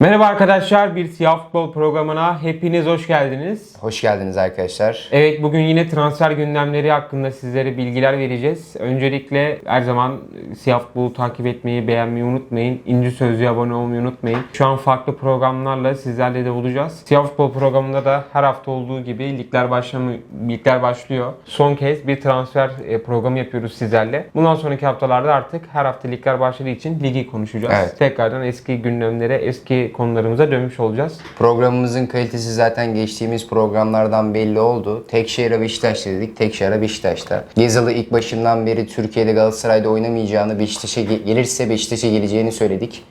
Merhaba arkadaşlar, bir siyah futbol programına hepiniz hoş geldiniz. Hoş geldiniz arkadaşlar. Evet, bugün yine transfer gündemleri hakkında sizlere bilgiler vereceğiz. Öncelikle her zaman siyah futbolu takip etmeyi, beğenmeyi unutmayın. İnci Sözlüğe abone olmayı unutmayın. Şu an farklı programlarla sizlerle de olacağız. Siyah futbol programında da her hafta olduğu gibi ligler başlamı ligler başlıyor. Son kez bir transfer e, programı yapıyoruz sizlerle. Bundan sonraki haftalarda artık her hafta ligler başladığı için ligi konuşacağız. Evet. Tekrardan eski gündemlere, eski konularımıza dönmüş olacağız. Programımızın kalitesi zaten geçtiğimiz programlardan belli oldu. Tek şehre Beşiktaş dedik. Tek şehre Beşiktaş'ta. Gezalı ilk başından beri Türkiye'de Galatasaray'da oynamayacağını, Beşiktaş'a ge- gelirse Beşiktaş'a geleceğini söyledik.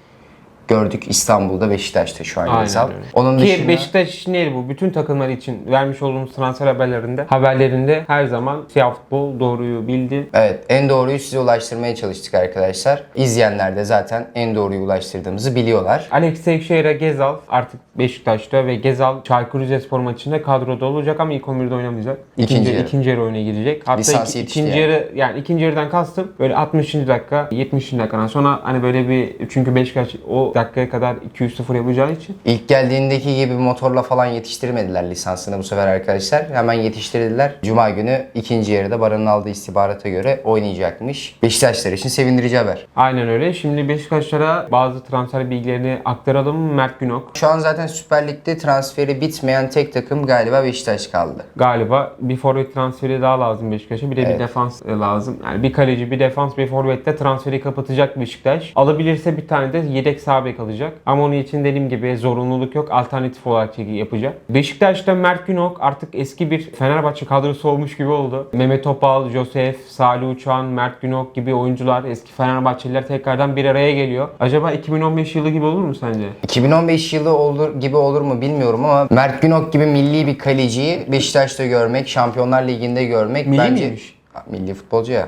Gördük İstanbul'da Beşiktaş'ta şu an Aynen Gezal. öyle. Onun Ki dışında Beşiktaş için değil bu. Bütün takımlar için vermiş olduğumuz transfer haberlerinde haberlerinde her zaman siyah futbol doğruyu bildi. Evet, en doğruyu size ulaştırmaya çalıştık arkadaşlar. İzleyenler de zaten en doğruyu ulaştırdığımızı biliyorlar. Alex Teixeira Gezal artık Beşiktaş'ta ve Gezal Çaykur Rizespor maçında kadroda olacak ama ilk 11'de oynamayacak. İkinci yarı. ikinci yarı oyuna girecek. Hatta Lisans iki- yetişti ikinci yani. yarı yani ikinci yarıdan kastım böyle 60. dakika 70. dakikadan sonra hani böyle bir çünkü Beşiktaş o dakikaya kadar 200-0 yapacağı için İlk geldiğindeki gibi motorla falan yetiştirmediler lisansını bu sefer arkadaşlar. Hemen yetiştirdiler. Cuma günü ikinci yarıda Baran'ın aldığı istihbarata göre oynayacakmış. Beşiktaşlar için sevindirici haber. Aynen öyle. Şimdi Beşiktaşlara bazı transfer bilgilerini aktaralım. Mert Günok Şu an zaten Süper Lig'de transferi bitmeyen tek takım galiba Beşiktaş kaldı. galiba bir forvet transferi daha lazım Beşiktaş'a. Bir de bir Evet. defans e, lazım. Yani bir kaleci, bir defans, bir forvette transferi kapatacak Beşiktaş. Alabilirse bir tane de yedek sağ bek alacak. Ama onun için dediğim gibi zorunluluk yok. Alternatif olarak çeki yapacak. Beşiktaş'ta Mert Günok artık eski bir Fenerbahçe kadrosu olmuş gibi oldu. Mehmet Topal, Josef, Salih Uçan, Mert Günok gibi oyuncular, eski Fenerbahçeliler tekrardan bir araya geliyor. Acaba 2015 yılı gibi olur mu sence? 2015 yılı olur gibi olur mu bilmiyorum ama Mert Günok gibi milli bir kaleciyi Beşiktaş'ta görmek, Şampiyonlar Ligi'nde görmek Milli bence miymiş? Milli futbolcu ya.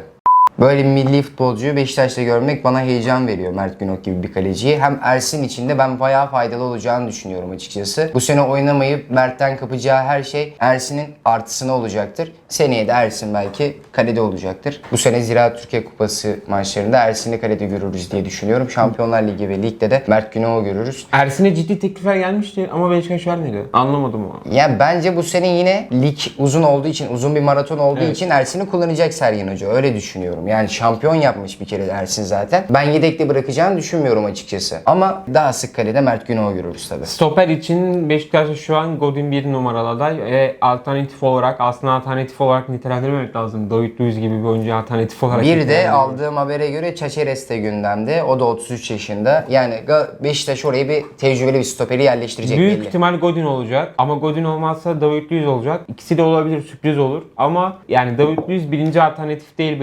Böyle milli futbolcuyu Beşiktaş'ta görmek bana heyecan veriyor Mert Günok gibi bir kaleciyi. Hem Ersin için de ben bayağı faydalı olacağını düşünüyorum açıkçası. Bu sene oynamayıp Mert'ten kapacağı her şey Ersin'in artısına olacaktır. Seneye de Ersin belki kalede olacaktır. Bu sene Ziraat Türkiye Kupası maçlarında Ersin'i kalede görürüz diye düşünüyorum. Şampiyonlar Ligi ve Lig'de de Mert Günok'u görürüz. Ersin'e ciddi teklifler gelmişti ama Beşiktaş vermedi. Anlamadım o. Ya bence bu sene yine lig uzun olduğu için, uzun bir maraton olduğu Evet. için Ersin'i kullanacak Sergen Hoca. Öyle düşünüyorum. Yani şampiyon yapmış bir kere Ersin zaten. Ben yedekte bırakacağını düşünmüyorum açıkçası. Ama daha sık kalede Mert Günok'u görürüz tabii. Stoper için Beşiktaş'ta şu an Godin bir numaralı aday ve alternatif olarak aslında alternatif olarak nitelendirmemek lazım. David Luiz gibi bir oyuncu alternatif olarak Bir de aldığım habere göre Çaçeres de gündemde. O da 33 yaşında. Yani Beşiktaş oraya bir tecrübeli bir stoperi yerleştirecek Büyük belli. ihtimal Godin olacak ama Godin olmazsa David Luiz olacak. İkisi de olabilir sürpriz olur ama yani David Luiz birinci alternatif değil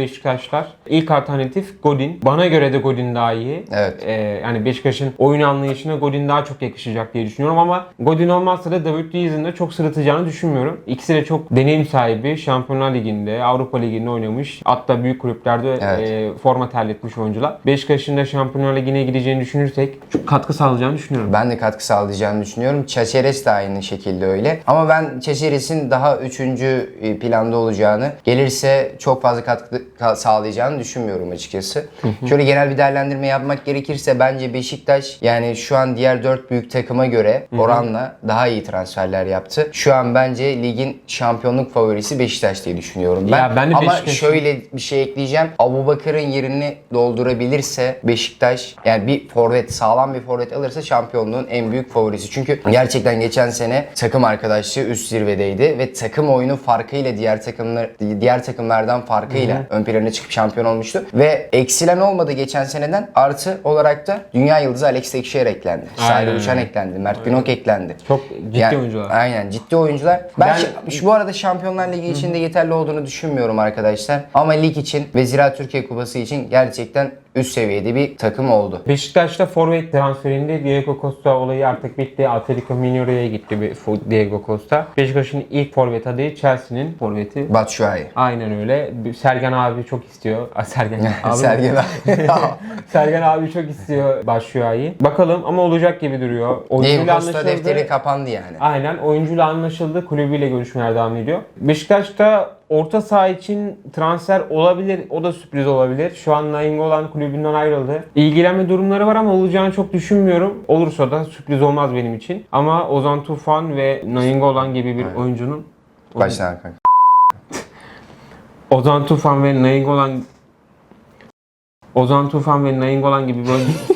Beşiktaşlar. İlk alternatif Godin. Bana göre de Godin daha iyi. Evet. Ee, yani Beşiktaş'ın oyun anlayışına Godin daha çok yakışacak diye düşünüyorum ama Godin olmazsa da David Luiz'in de çok sırıtacağını düşünmüyorum. İkisi de çok deneyim sahibi. Şampiyonlar Ligi'nde, Avrupa Ligi'nde oynamış. Hatta büyük kulüplerde Evet. e, forma terletmiş oyuncular. Beşiktaş'ın da Şampiyonlar Ligi'ne gideceğini düşünürsek çok katkı sağlayacağını düşünüyorum. Ben de katkı sağlayacağını düşünüyorum. Çaçeres de aynı şekilde öyle. Ama ben Çaçeres'in daha üçüncü e, planda olacağını, gelirse çok fazla katkı ka- sağlayacağını düşünmüyorum açıkçası. Şöyle genel bir değerlendirme yapmak gerekirse bence Beşiktaş yani şu an diğer dört büyük takıma göre oranla daha iyi transferler yaptı. Şu an bence ligin şampiyonluk favorisi Beşiktaş diye düşünüyorum ben. Ya ben de Ama Beşiktaş'ın- şöyle bir şey ekleyeceğim. Abubakar'ın yerini doldurabilirse Beşiktaş yani bir forvet sağlam bir forvet alırsa şampiyonluğun en büyük favorisi. Çünkü gerçekten geçen sene takım arkadaşlığı üst zirvedeydi ve takım oyunu farkıyla diğer takımlar diğer takımlardan farkıyla ön plana çıkıp şampiyon olmuştu ve eksilen olmadı geçen seneden artı olarak da dünya yıldızı Alex Teixeira eklendi. Salih Uçan eklendi. Mert Günok eklendi. Çok ciddi Yani- oyuncular. Aynen ciddi oyuncular. Ben, Ben- şu bu arada Şampiyonlar Ligi için de yeterli olduğunu düşünmüyorum arkadaşlar. Ama lig için ve Ziraat Türkiye Kupası için gerçekten üst seviyede bir takım oldu. Beşiktaş'ta forvet transferinde Diego Costa olayı artık bitti. Atletico Mineiro'ya gitti bir Diego Costa. Beşiktaş'ın ilk forvet adayı Chelsea'nin forveti. Batshuayi. Aynen öyle. Sergen abi çok istiyor. Aa, Sergen abi. Sergen abi. Sergen abi çok istiyor Başşuay'ı. Bakalım ama olacak gibi duruyor. Diego Costa defteri kapandı yani. Aynen oyuncuyla anlaşıldı. Kulübüyle görüşmeler devam ediyor. Beşiktaş'ta orta saha için transfer olabilir. O da sürpriz olabilir. Şu an Nainggolan kulübünden ayrıldı. İlgilenme durumları var ama olacağını çok düşünmüyorum. Olursa da sürpriz olmaz benim için. Ama Ozan Tufan ve Nainggolan gibi bir oyuncunun Baştan kanka. Ozan Tufan ve Nainggolan Ozan Tufan ve Nainggolan gibi böyle Ozan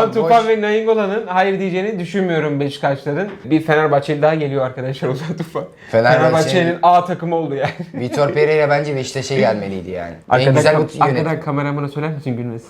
Tamam, Tufan ve Nainggolan'ın hayır diyeceğini düşünmüyorum Beşiktaşların. Bir Fenerbahçeli daha geliyor arkadaşlar Ozan Tufan. Fenerbahçe'nin- Fenerbahçe'nin A takımı oldu yani. Vitor Pereira bence Beşiktaş'a gelmeliydi yani. en güzel kam- bu yönet. arkadan kameramana söyler misin gülmesin?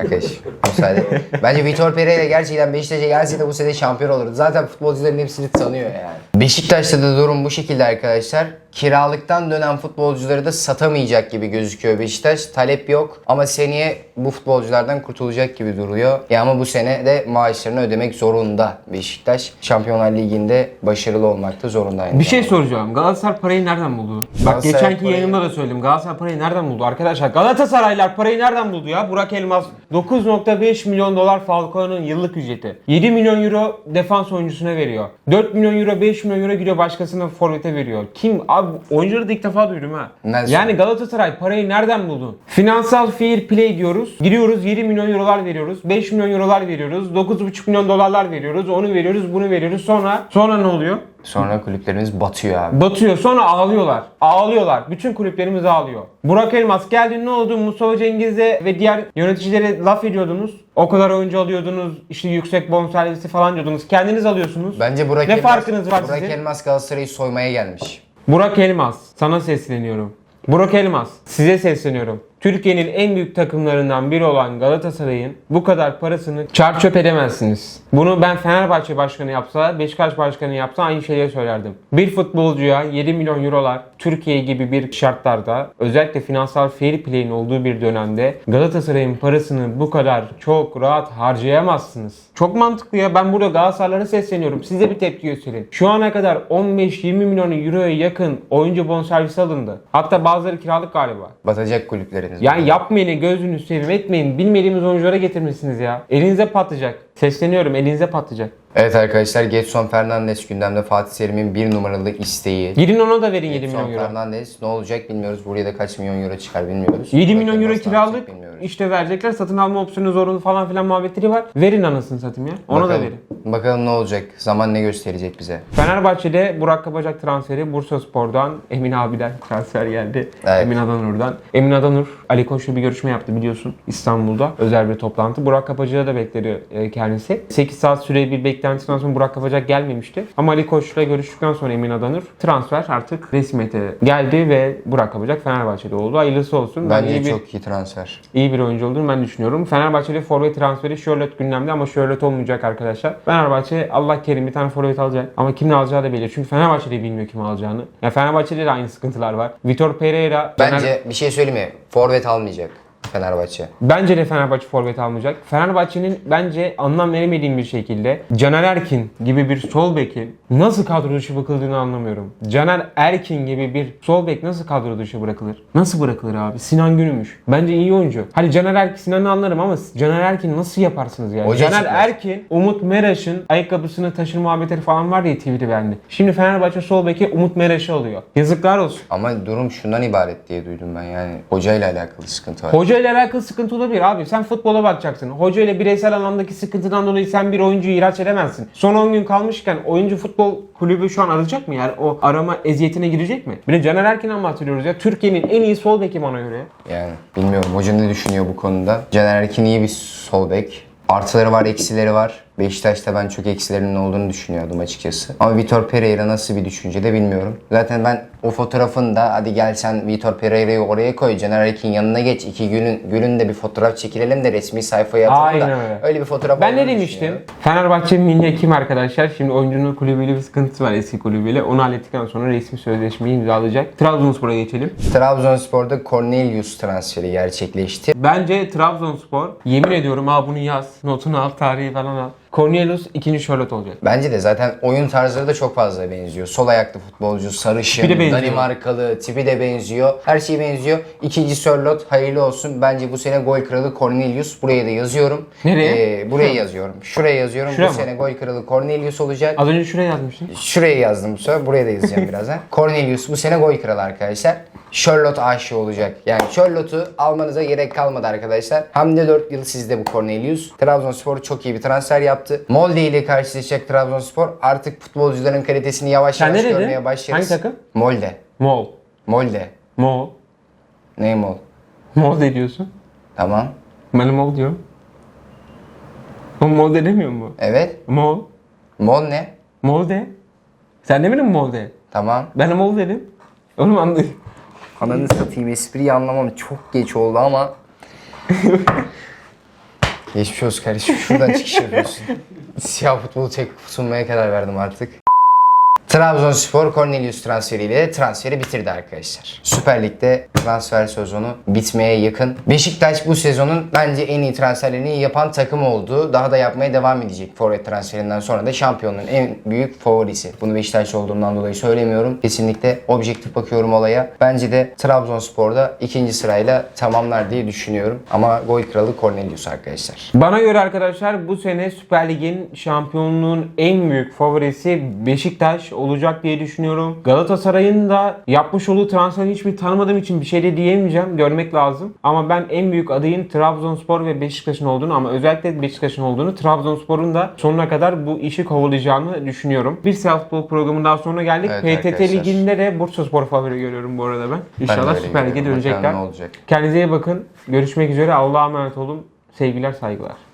Arkadaş müsaade. Bence Vitor Pereira gerçekten Beşiktaş'a gelse de bu sene şampiyon olurdu. Zaten futbolcuların hepsini tanıyor yani. Beşiktaş'ta da durum bu şekilde arkadaşlar. Kiralıktan dönen futbolcuları da satamayacak gibi gözüküyor Beşiktaş. Talep yok ama seneye bu futbolculardan kurtulacak gibi duruyor. Ya ama bu sene de maaşlarını ödemek zorunda Beşiktaş. Şampiyonlar Ligi'nde başarılı olmakta zorunda aynı Bir şey zamanda. soracağım. Galatasaray parayı nereden buldu? Bak geçenki parayı- yayında da söyledim. Galatasaray parayı nereden buldu? Arkadaşlar Galatasaraylar parayı nereden buldu ya? Burak Elmas 9.5 milyon dolar Falcao'nun yıllık ücreti. 7 milyon euro defans oyuncusuna veriyor. 4 milyon euro 5 milyon euro gidiyor başkasına forvete veriyor. Kim? Abi oyuncuları da ilk defa duydum ha. Nelson. Yani Galatasaray parayı nereden buldu? Finansal fair play diyoruz. Giriyoruz 7 milyon eurolar veriyoruz. 5 milyon eurolar veriyoruz. 9.5 milyon dolarlar veriyoruz. Onu veriyoruz bunu veriyoruz. Sonra sonra ne oluyor? Sonra kulüplerimiz batıyor abi. Batıyor. Sonra ağlıyorlar. Ağlıyorlar. Bütün kulüplerimiz ağlıyor. Burak Elmas geldi ne oldu? Mustafa Cengiz'e ve diğer yöneticilere laf ediyordunuz. O kadar oyuncu alıyordunuz. işte yüksek bonservisi falan diyordunuz. Kendiniz alıyorsunuz. Bence Burak Ne Elmas, farkınız var Burak sizin? Elmas Galatasaray'ı soymaya gelmiş. Burak Elmas. Sana sesleniyorum. Burak Elmas. Size sesleniyorum. Türkiye'nin en büyük takımlarından biri olan Galatasaray'ın bu kadar parasını çarp çöp edemezsiniz. Bunu ben Fenerbahçe başkanı yapsa, Beşiktaş başkanı yapsa aynı şeyleri söylerdim. Bir futbolcuya 7 milyon eurolar Türkiye gibi bir şartlarda özellikle finansal fair play'in olduğu bir dönemde Galatasaray'ın parasını bu kadar çok rahat harcayamazsınız. Çok mantıklı ya. Ben burada Galatasaray'a sesleniyorum. Siz de bir tepki gösterin. Şu ana kadar 15-20 milyon euroya yakın oyuncu bonservisi alındı. Hatta bazıları kiralık galiba. Batacak kulüpleriniz. Yani yapmayın gözünü seveyim etmeyin. Bilmediğimiz oyunculara getirmişsiniz ya. Elinize patlayacak. Sesleniyorum elinize patlayacak. Evet arkadaşlar Getson Fernandes gündemde Fatih Terim'in bir numaralı isteği. Gidin ona da verin 7 Getson milyon euro. Fernandes ne olacak bilmiyoruz. Buraya da kaç milyon euro çıkar bilmiyoruz. 7 Burak milyon euro kiralık işte verecekler. Satın alma opsiyonu zorunlu falan filan muhabbetleri var. Verin anasını satayım ya. Ona da bakalım, verin. bakalım ne olacak. Zaman ne gösterecek bize. Fenerbahçe'de Burak Kabacak transferi Bursa Spor'dan Emin abiden transfer geldi. Evet. Emin Adanur'dan. Emin Adanur Ali Koç'la bir görüşme yaptı biliyorsun İstanbul'da. Özel bir toplantı. Burak Kabacak'ı da bekledi e, kendisi. 8 saat süre bir beklentisinden sonra Burak Kabacak gelmemişti. Ama Ali Koç'la görüştükten sonra Emin Adanur transfer artık resmiyete geldi ve Burak Kabacak Fenerbahçe'de oldu. Hayırlısı olsun. Ben Bence iyi bir, çok iyi transfer. iyi bir oyuncu olduğunu ben düşünüyorum. Fenerbahçe'de forvet transferi Charlotte gündemde ama Charlotte olmayacak arkadaşlar. Fenerbahçe Allah kerim bir tane forvet alacak ama kimin alacağı da belli. Çünkü Fenerbahçe de bilmiyor kim alacağını. Ya Fenerbahçe'de de aynı sıkıntılar var. Vitor Pereira Bence bir şey söyleyeyim mi? Forvet almayacak Fenerbahçe. Bence de Fenerbahçe forvet almayacak. Fenerbahçe'nin bence anlam veremediğim bir şekilde Caner Erkin gibi bir sol bekin nasıl kadro dışı bırakıldığını anlamıyorum. Caner Erkin gibi bir sol bek nasıl kadro dışı bırakılır? Nasıl bırakılır abi? Sinan Günümüş. Bence iyi oyuncu. Hadi Caner Erkin, Sinan'ı anlarım ama Caner Erkin nasıl yaparsınız yani? Hoca Caner çıkmaz. Erkin, Umut Meraş'ın ayakkabısını taşır muhabbetleri falan var diye TV'de beğendi. Şimdi Fenerbahçe sol beki Umut Meraş'ı alıyor. Yazıklar olsun. Ama durum şundan ibaret diye duydum ben yani. Hocayla alakalı sıkıntı var. Hoca ile alakalı sıkıntı olabilir abi. Sen futbola bakacaksın. Hoca ile bireysel anlamdaki sıkıntıdan dolayı sen bir oyuncuyu ihraç edemezsin. Son 10 gün kalmışken oyuncu futbol kulübü şu an arayacak mı yani? O arama eziyetine girecek mi? Bir de Caner Erkin'den bahsediyoruz ya. Türkiye'nin en iyi sol beki bana göre. Yani bilmiyorum hoca ne düşünüyor bu konuda. Caner Erkin iyi bir sol bek. Artıları var, eksileri var. Beşiktaş'ta ben çok eksilerinin olduğunu düşünüyordum açıkçası. Ama Vitor Pereira nasıl bir düşünce de bilmiyorum. Zaten ben o fotoğrafın da hadi gel sen Vitor Pereira'yı oraya koy. Caner Erkin yanına geç. iki günün, günün de bir fotoğraf çekilelim de resmi sayfaya atalım Aynen da. öyle. Öyle bir fotoğraf Ben ne demiştim? düşünüyorum. Fenerbahçe milli hekim arkadaşlar. Şimdi oyuncunun kulübüyle bir sıkıntısı var eski kulübüyle. Onu hallettikten sonra resmi sözleşmeyi imzalayacak. Trabzonspor'a geçelim. Trabzonspor'da Cornelius transferi gerçekleşti. Bence Trabzonspor yemin ediyorum al bunu yaz. Notunu al, tarihi falan al. Cornelius ikinci Charlotte olacak. Bence de zaten oyun tarzları da çok fazla benziyor. Sol ayaklı futbolcu, sarışın, Tipi de benziyor. Danimarkalı, tipi de benziyor. Her şey benziyor. İkinci Sörlot hayırlı olsun. Bence bu sene gol kralı Cornelius. Buraya da yazıyorum. Nereye? Ee, buraya yazıyorum. Şuraya yazıyorum. Şuraya bu mı? sene gol kralı Cornelius olacak. Az önce şuraya yazmıştın. Şuraya yazdım bu sefer. Buraya da yazacağım birazdan. Cornelius bu sene gol kralı arkadaşlar. Charlotte aşığı olacak. Yani Charlotte'u almanıza gerek kalmadı arkadaşlar. Hem de 4 yıl sizde bu Cornelius. Trabzonspor çok iyi bir transfer yaptı. Molde ile karşılaşacak Trabzonspor. Artık futbolcuların kalitesini yavaş Sen yavaş görmeye başlarız. Hangi takım? Molde. Mol. Molde. Mol. Ne mol? Mol de diyorsun. Tamam. Ben mol diyorum. O mol de demiyor mu? Evet. Mol. Mol ne? Mol de. Sen demedin mi mol de? Tamam. Ben mol dedim. Oğlum anladım. Ananı satayım espriyi anlamam çok geç oldu ama. Geçmiş olsun kardeşim. Şuradan çıkış yapıyorsun. Siyah futbolu tek sunmaya karar verdim artık. Trabzonspor Cornelius transferiyle transferi bitirdi arkadaşlar. Süper Lig'de transfer sezonu bitmeye yakın. Beşiktaş bu sezonun bence en iyi transferlerini yapan takım oldu. Daha da yapmaya devam edecek forvet transferinden sonra da şampiyonluğun en büyük favorisi. Bunu Beşiktaş olduğumdan dolayı söylemiyorum. Kesinlikle objektif bakıyorum olaya. Bence de Trabzonspor'da ikinci sırayla tamamlar diye düşünüyorum. Ama gol kralı Cornelius arkadaşlar. Bana göre arkadaşlar bu sene Süper Lig'in şampiyonluğun en büyük favorisi Beşiktaş olacak diye düşünüyorum. Galatasaray'ın da yapmış olduğu transferi hiçbir tanımadığım için bir şey de diyemeyeceğim. Görmek lazım. Ama ben en büyük adayın Trabzonspor ve Beşiktaş'ın olduğunu ama özellikle Beşiktaş'ın olduğunu Trabzonspor'un da sonuna kadar bu işi kovalayacağını düşünüyorum. Bir Self Futbol programının daha sonra geldik. Evet PTT arkadaşlar. Liginde de Bursaspor favori görüyorum bu arada ben. İnşallah Ben Süper Lig'e dönecekler. Kendinize iyi bakın. Görüşmek üzere. Allah'a emanet olun. Sevgiler, saygılar.